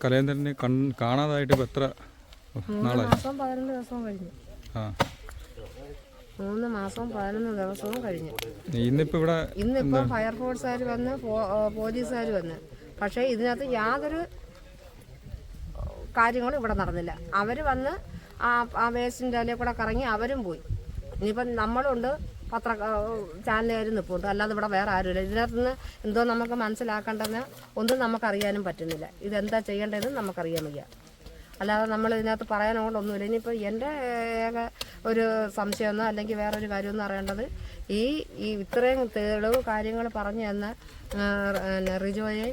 കലേന്ദ്രനെ കൺ കാണാതായിട്ട് ഇപ്പം എത്ര നാളായി? പതിനൊന്ന് ദിവസവും കഴിഞ്ഞു. ആ. മൂന്ന് മാസവും പതിനൊന്ന് ദിവസവും കഴിഞ്ഞു. ഇന്നിപ്പോൾ ഇവിടെ ഇന്നിപ്പോൾ ഫയർഫോഴ്സുകാർ വന്ന് പോലീസുകാർ വന്ന്. പക്ഷേ ഇതിനകത്ത് യാതൊരു കാര്യങ്ങളും ഇവിടെ നടന്നില്ല. അവർ വന്ന് ആ ആ വേസ്റ്റിന്റെ അതിലെ കൂടെ കറങ്ങി അവരും പോയി. ഇനിയിപ്പം നമ്മളുണ്ട്. പത്ര ചാനലുകാർ നിൽപ്പുണ്ട് അല്ലാതെ ഇവിടെ വേറെ ആരുമില്ല. ഇതിനകത്ത് നിന്ന് എന്തോ നമുക്ക് മനസ്സിലാക്കേണ്ടെന്ന് ഒന്നും നമുക്കറിയാനും പറ്റുന്നില്ല. ഇതെന്താ ചെയ്യേണ്ടതെന്ന് നമുക്കറിയാൻ വയ്യ. അല്ലാതെ നമ്മൾ ഇതിനകത്ത് പറയാനോണ്ടൊന്നുമില്ല. ഇനിയിപ്പോൾ എന്റെ ഏക ഒരു സംശയമൊന്നോ അല്ലെങ്കിൽ വേറൊരു കാര്യമൊന്നും അറിയേണ്ടത് ഈ ഈ ഇത്രയും തെളിവ് കാര്യങ്ങൾ പറഞ്ഞു തന്ന റിജോയെ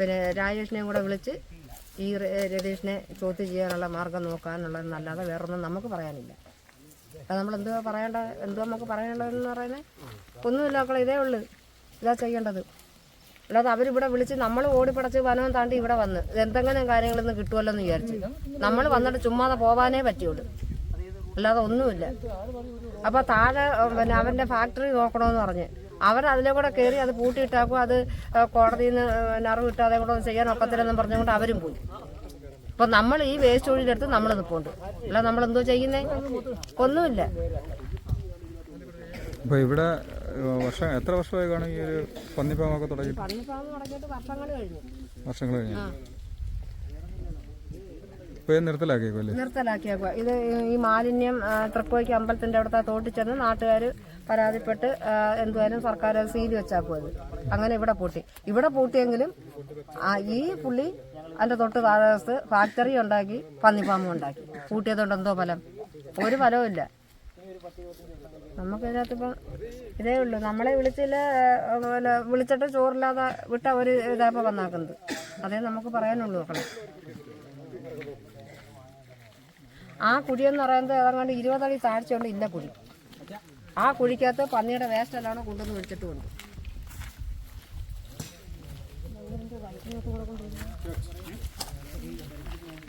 പിന്നെ രാജേഷിനെയും കൂടെ വിളിച്ച് ഈ രതീഷിനെ ചോദ്യം ചെയ്യാനുള്ള മാർഗം നോക്കാനുള്ളതെന്നല്ലാതെ വേറൊന്നും നമുക്ക് പറയാനില്ല. അത് നമ്മൾ എന്തുവാ പറയേണ്ട എന്തുവാ നമുക്ക് പറയേണ്ടതെന്ന് പറയുന്നത് ഒന്നുമില്ല മക്കളെ ഇതേ ഉള്ളു. ഇതാ ചെയ്യേണ്ടത്. അല്ലാതെ അവരിവിടെ വിളിച്ച് നമ്മൾ ഓടിപ്പടച്ച് വനവും താണ്ടി ഇവിടെ വന്ന് എന്തെങ്കിലും കാര്യങ്ങളൊന്നും കിട്ടുമല്ലോ എന്ന് വിചാരിച്ചു. നമ്മൾ വന്നിട്ട് ചുമ്മാതെ പോവാനേ പറ്റുള്ളൂ. അല്ലാതെ ഒന്നുമില്ല. അപ്പോൾ താഴെ പിന്നെ അവന്റെ ഫാക്ടറി നോക്കണമെന്ന് പറഞ്ഞ്. അവർ അതിലെ കൂടെ കയറി അത് പൂട്ടിയിട്ടാക്കും അത് കോടതിയിൽ നിന്ന് അറിവ് കിട്ടാതെ കൂടെ ഒന്നും ചെയ്യാൻ ഒക്കത്തില്ലെന്നും പറഞ്ഞുകൊണ്ട് അവരും പോയി. അപ്പം നമ്മൾ ഈ വേസ്റ്റ് ഒഴിയിലെടുത്ത് നമ്മൾ നിൽപ്പുണ്ട് അല്ല നമ്മൾ എന്തോ ചെയ്യുന്നേ? ഒന്നുമില്ല. അപ്പോൾ ഇവിടെ വർഷം എത്ര വർഷമായി കാണും ഈ ഒരു പന്നിപ്പാമൊക്കെ തുടങ്ങി? വർഷങ്ങൾ കഴിഞ്ഞു. ഇപ്പോൾ നിർത്തലാക്കിയേക്കും അല്ലേ നിർത്തലാക്കിയേക്കുക ഇത് ഈ മാലിന്യം തൃക്കോയ്ക്ക് അമ്പലത്തിന്റെ അവിടുത്തെ തോട്ടിൽ ചെന്ന് നാട്ടുകാർ പരാതിപ്പെട്ട് എന്തുവായാലും സർക്കാർ അത് സീൽ വെച്ചാക്കും അത് അങ്ങനെ ഇവിടെ പൂട്ടി. ഇവിടെ പൂട്ടിയെങ്കിലും ആ, ഈ പുള്ളി അതിന്റെ തൊട്ട് താഴത്ത് ഫാക്ടറി ഉണ്ടാക്കി പന്നിപ്പാമ്പ് ഉണ്ടാക്കി. കൂട്ടിയതുകൊണ്ട് എന്തോ ഫലം? ഒരു ഫലവും ഇല്ല. നമുക്കിതിനകത്തിപ്പം ഇതേ ഉള്ളൂ. നമ്മളെ വിളിച്ചില്ല പിന്നെ വിളിച്ചിട്ട് ചോറില്ലാതെ വിട്ട ഒരു ഇതായപ്പോൾ വന്നാക്കുന്നത്. അതേ നമുക്ക് പറയാനുള്ളൂ നോക്കണം ആ കുഴിയെന്ന് പറയുന്നത് ഏതാണ്ട് ഇരുപതടി താഴ്ചയുണ്ട് ഇല്ല കുഴി. ആ കുഴിക്കകത്ത് പന്നിയുടെ വേസ്റ്റ് എല്ലാം കൊണ്ടുവന്ന് വിളിച്ചിട്ടുമുണ്ട്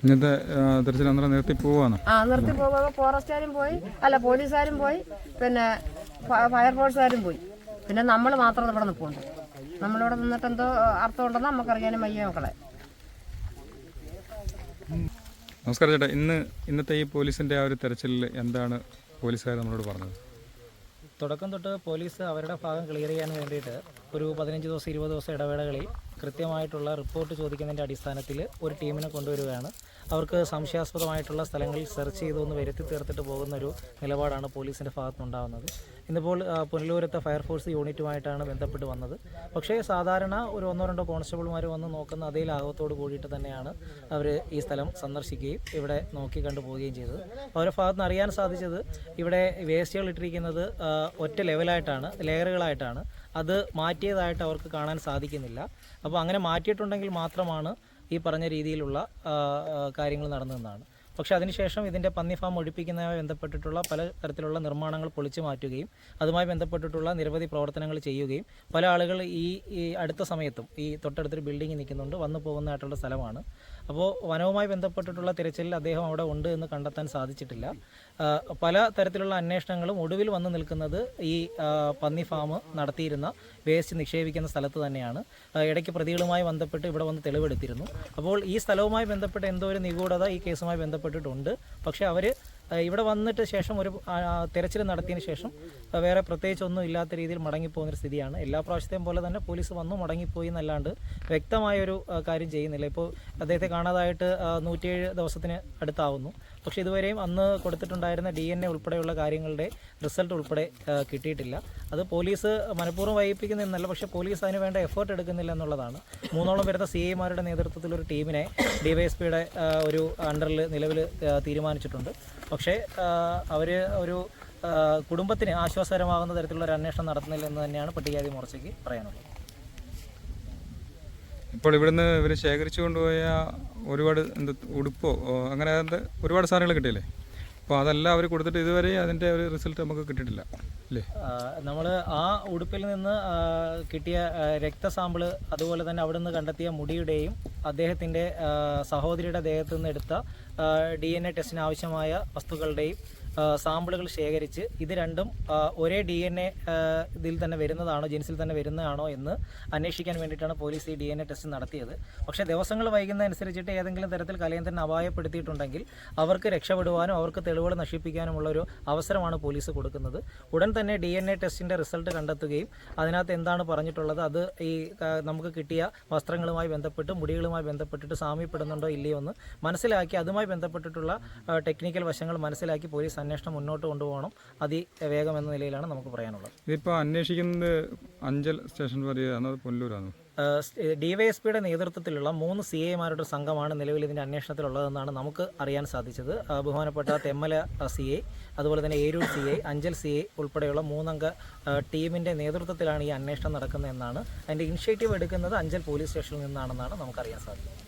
ഇന്നത്തെ തിരച്ചിൽ അന്നേരം നിർത്തി പോവാണ്. ആ നിർത്തി പോകുമ്പോൾ ഫോറസ്റ്റുകാരും പോയി. അല്ല പോലീസുകാരും പോയി. പിന്നെ ഫയർഫോഴ്സുകാരും പോയി. പിന്നെ നമ്മൾ മാത്രം ഇവിടെ നിൽപ്പുണ്ട് നമ്മളിവിടെ നിന്നിട്ട് എന്തോ അർത്ഥം ഉണ്ടെന്ന് നമുക്കറിയാനും വയ്യ മക്കളെ. നമസ്കാരം ചേട്ടാ. ഇന്ന് ഇന്നത്തെ ഈ പോലീസിന്റെ ആ ഒരു തെരച്ചിലിൽ എന്താണ് പോലീസുകാർ നമ്മളോട് പറഞ്ഞത്? തുടക്കം തൊട്ട് പോലീസ് അവരുടെ ഭാഗം ക്ലിയർ ചെയ്യാൻ വേണ്ടിയിട്ട് ഒരു പതിനഞ്ച് ദിവസം ഇരുപത് ദിവസം ഇടവേളകളിൽ കൃത്യമായിട്ടുള്ള റിപ്പോർട്ട് ചോദിക്കുന്നതിന്റെ അടിസ്ഥാനത്തിൽ ഒരു ടീമിനെ കൊണ്ടുവരികയാണ്. അവർക്ക് സംശയാസ്പദമായിട്ടുള്ള സ്ഥലങ്ങളിൽ സെർച്ച് ചെയ്തൊന്ന് വരുത്തി തീർത്തിട്ട് പോകുന്ന ഒരു നിലപാടാണ് പോലീസിന്റെ ഭാഗത്തുനിന്നുണ്ടാകുന്നത് ഇന്നിപ്പോൾ പുനലൂരത്തെ ഫയർഫോഴ്സ് യൂണിറ്റുമായിട്ടാണ് ബന്ധപ്പെട്ട് വന്നത്. പക്ഷേ സാധാരണ ഒരു ഒന്നോ രണ്ടോ കോൺസ്റ്റബിൾമാർ വന്ന് നോക്കുന്ന അതേ ലാഘവത്തോട് കൂടിയിട്ട് തന്നെയാണ് അവർ ഈ സ്ഥലം സന്ദർശിക്കുകയും ഇവിടെ നോക്കി കണ്ടു പോവുകയും ചെയ്തത്. അവരുടെ ഭാഗത്ത് നിന്ന് അറിയാൻ സാധിച്ചത് ഇവിടെ വേസ്റ്റുകൾ ഇട്ടിരിക്കുന്നത് ഒറ്റ ലെവലായിട്ടാണ് ലെയറുകളായിട്ടാണ്. അത് മാറ്റിയതായിട്ട് അവർക്ക് കാണാൻ സാധിക്കുന്നില്ല. അപ്പോൾ അങ്ങനെ മാറ്റിയിട്ടുണ്ടെങ്കിൽ മാത്രമാണ് ഈ പറഞ്ഞ രീതിയിലുള്ള കാര്യങ്ങൾ നടന്നതെന്നാണ്. പക്ഷേ അതിനുശേഷം ഇതിന്റെ പന്നി ഫാം ഒഴിപ്പിക്കുന്നതുമായി ബന്ധപ്പെട്ടിട്ടുള്ള പല തരത്തിലുള്ള നിർമ്മാണങ്ങൾ പൊളിച്ചു മാറ്റുകയും അതുമായി ബന്ധപ്പെട്ടിട്ടുള്ള നിരവധി പ്രവർത്തനങ്ങൾ ചെയ്യുകയും പല ആളുകൾ ഈ ഈ അടുത്ത സമയത്തും ഈ തൊട്ടടുത്തൊരു ബിൽഡിംഗ് നിൽക്കുന്നുണ്ട് വന്നു പോകുന്നതായിട്ടുള്ള സ്ഥലമാണ്. അപ്പോൾ വനവുമായി ബന്ധപ്പെട്ടിട്ടുള്ള തിരച്ചിലിൽ അദ്ദേഹം അവിടെ ഉണ്ട് എന്ന് കണ്ടെത്താൻ സാധിച്ചിട്ടില്ല. പല തരത്തിലുള്ള അന്വേഷണങ്ങളും ഒടുവിൽ വന്നു നിൽക്കുന്നത് ഈ പന്നി ഫാം നടത്തിയിരുന്ന വേസ്റ്റ് നിക്ഷേപിക്കുന്ന സ്ഥലത്ത് തന്നെയാണ്. ഇടയ്ക്ക് പ്രതികളുമായി ബന്ധപ്പെട്ട് ഇവിടെ വന്ന് തെളിവെടുത്തിരുന്നു. അപ്പോൾ ഈ സ്ഥലവുമായി ബന്ധപ്പെട്ട് എന്തോ ഒരു നിഗൂഢത ഈ കേസുമായി ബന്ധപ്പെട്ടിട്ടുണ്ട്. പക്ഷേ അവർ ഇവിടെ വന്നിട്ട് ശേഷം ഒരു തിരച്ചിൽ നടത്തിയതിന് ശേഷം വേറെ പ്രത്യേകിച്ച് ഒന്നും ഇല്ലാത്ത രീതിയിൽ മടങ്ങിപ്പോകുന്നൊരു സ്ഥിതിയാണ്. എല്ലാ പ്രാവശ്യത്തെയും പോലെ തന്നെ പോലീസ് വന്നു മടങ്ങിപ്പോയി എന്നല്ലാണ്ട് വ്യക്തമായൊരു കാര്യം ചെയ്യുന്നില്ല. ഇപ്പോൾ അദ്ദേഹത്തെ കാണാതായിട്ട് നൂറ്റിയേഴ് ദിവസത്തിന് അടുത്താവുന്നു. പക്ഷേ ഇതുവരെയും അന്ന് കൊടുത്തിട്ടുണ്ടായിരുന്ന ഡി എൻ എ ഉൾപ്പെടെയുള്ള കാര്യങ്ങളുടെ റിസൾട്ട് ഉൾപ്പെടെ കിട്ടിയിട്ടില്ല. അത് പോലീസ് മനഃപൂർവം വൈകിപ്പിക്കുന്നതെന്നല്ല പക്ഷെ പോലീസ് അതിന് വേണ്ട എഫേർട്ട് എടുക്കുന്നില്ല എന്നുള്ളതാണ്. മൂന്നോളം വരുന്ന സി ഐമാരുടെ നേതൃത്വത്തിൽ ഒരു ടീമിനെ ഡിവൈഎസ്പിയുടെ ഒരു അണ്ടറിൽ നിലവിൽ തീരുമാനിച്ചിട്ടുണ്ട്. പക്ഷേ അവർ ഒരു കുടുംബത്തിന് ആശ്വാസകരമാകുന്ന തരത്തിലുള്ള ഒരു അന്വേഷണം നടത്തുന്നില്ല എന്ന് തന്നെയാണ് പട്ടികജാതി മോർച്ചയ്ക്ക് പറയാനുള്ളത്. ഇപ്പോൾ ഇവിടുന്ന് ഇവർ ശേഖരിച്ചു കൊണ്ടുപോയ ഒരുപാട് എന്ത് ഉടുപ്പോ അങ്ങനെ ഒരുപാട് സാധനങ്ങൾ കിട്ടിയില്ലേ? അപ്പോൾ അതെല്ലാം അവർ കൊടുത്തിട്ട് ഇതുവരെ അതിന്റെ ഒരു റിസൾട്ട് നമുക്ക് കിട്ടിയിട്ടില്ല. നമ്മൾ ആ ഉടുപ്പിൽ നിന്ന് കിട്ടിയ രക്തസാമ്പിൾ അതുപോലെ തന്നെ അവിടെ നിന്ന് കണ്ടെത്തിയ മുടിയുടെയും അദ്ദേഹത്തിന്റെ സഹോദരിയുടെ ദേഹത്തു നിന്ന് എടുത്ത ഡി എൻ എ ടെസ്റ്റിന് ആവശ്യമായ വസ്തുക്കളുടെയും സാമ്പിളുകൾ ശേഖരിച്ച് ഇത് രണ്ടും ഒരേ ഡി എൻ എ ഇതിൽ തന്നെ വരുന്നതാണോ ജെൻസിൽ തന്നെ വരുന്നതാണോ എന്ന് അന്വേഷിക്കാൻ വേണ്ടിയിട്ടാണ് പോലീസ് ഈ ഡി എൻ എ ടെസ്റ്റ് നടത്തിയത്. പക്ഷേ ദിവസങ്ങൾ വൈകുന്നതനുസരിച്ചിട്ട് ഏതെങ്കിലും തരത്തിൽ കലയന്ത്രനെ അപായപ്പെടുത്തിയിട്ടുണ്ടെങ്കിൽ അവർക്ക് രക്ഷപ്പെടുവാനും അവർക്ക് തെളിവുകൾ നശിപ്പിക്കാനുമുള്ള ഒരു അവസരമാണ് പോലീസ് കൊടുക്കുന്നത്. ഉടൻ തന്നെ ഡി എൻ എ ടെസ്റ്റിന്റെ റിസൾട്ട് കണ്ടെത്തുകയും അതിനകത്ത് എന്താണ് പറഞ്ഞിട്ടുള്ളത് അത് ഈ നമുക്ക് കിട്ടിയ വസ്ത്രങ്ങളുമായി ബന്ധപ്പെട്ട് മുടികളുമായി ബന്ധപ്പെട്ടിട്ട് സാമ്യപ്പെടുന്നുണ്ടോ ഇല്ലയോ എന്ന് മനസ്സിലാക്കി അതുമായി ബന്ധപ്പെട്ടിട്ടുള്ള ടെക്നിക്കൽ വശങ്ങൾ മനസ്സിലാക്കി പോലീസ് അന്വേഷണം മുന്നോട്ട് കൊണ്ടുപോകണം. അതിവേഗം എന്ന നിലയിലാണ് നമുക്ക് പറയാനുള്ളത്. ഇതിപ്പോൾ അന്വേഷിക്കുന്നത് അഞ്ചൽ സ്റ്റേഷൻ പറയുക അത് പൊല്ലൂരാണോ. ഡിവൈഎസ്പിയുടെ നേതൃത്വത്തിലുള്ള മൂന്ന് സി എമാരുടെ സംഘമാണ് നിലവിൽ ഇതിന്റെ അന്വേഷണത്തിലുള്ളതെന്നാണ് നമുക്ക് അറിയാൻ സാധിച്ചത്. ബഹുമാനപ്പെട്ട തെമ്മല സി ഐ അതുപോലെ തന്നെ Eroor C I Anchal C I ഉൾപ്പെടെയുള്ള മൂന്നംഗ ടീമിന്റെ നേതൃത്വത്തിലാണ് ഈ അന്വേഷണം നടക്കുന്നതെന്നാണ്. അതിന്റെ ഇനിഷ്യേറ്റീവ് എടുക്കുന്നത് അഞ്ചൽ പോലീസ് സ്റ്റേഷനിൽ നിന്നാണെന്നാണ് നമുക്കറിയാൻ സാധിക്കുന്നത്.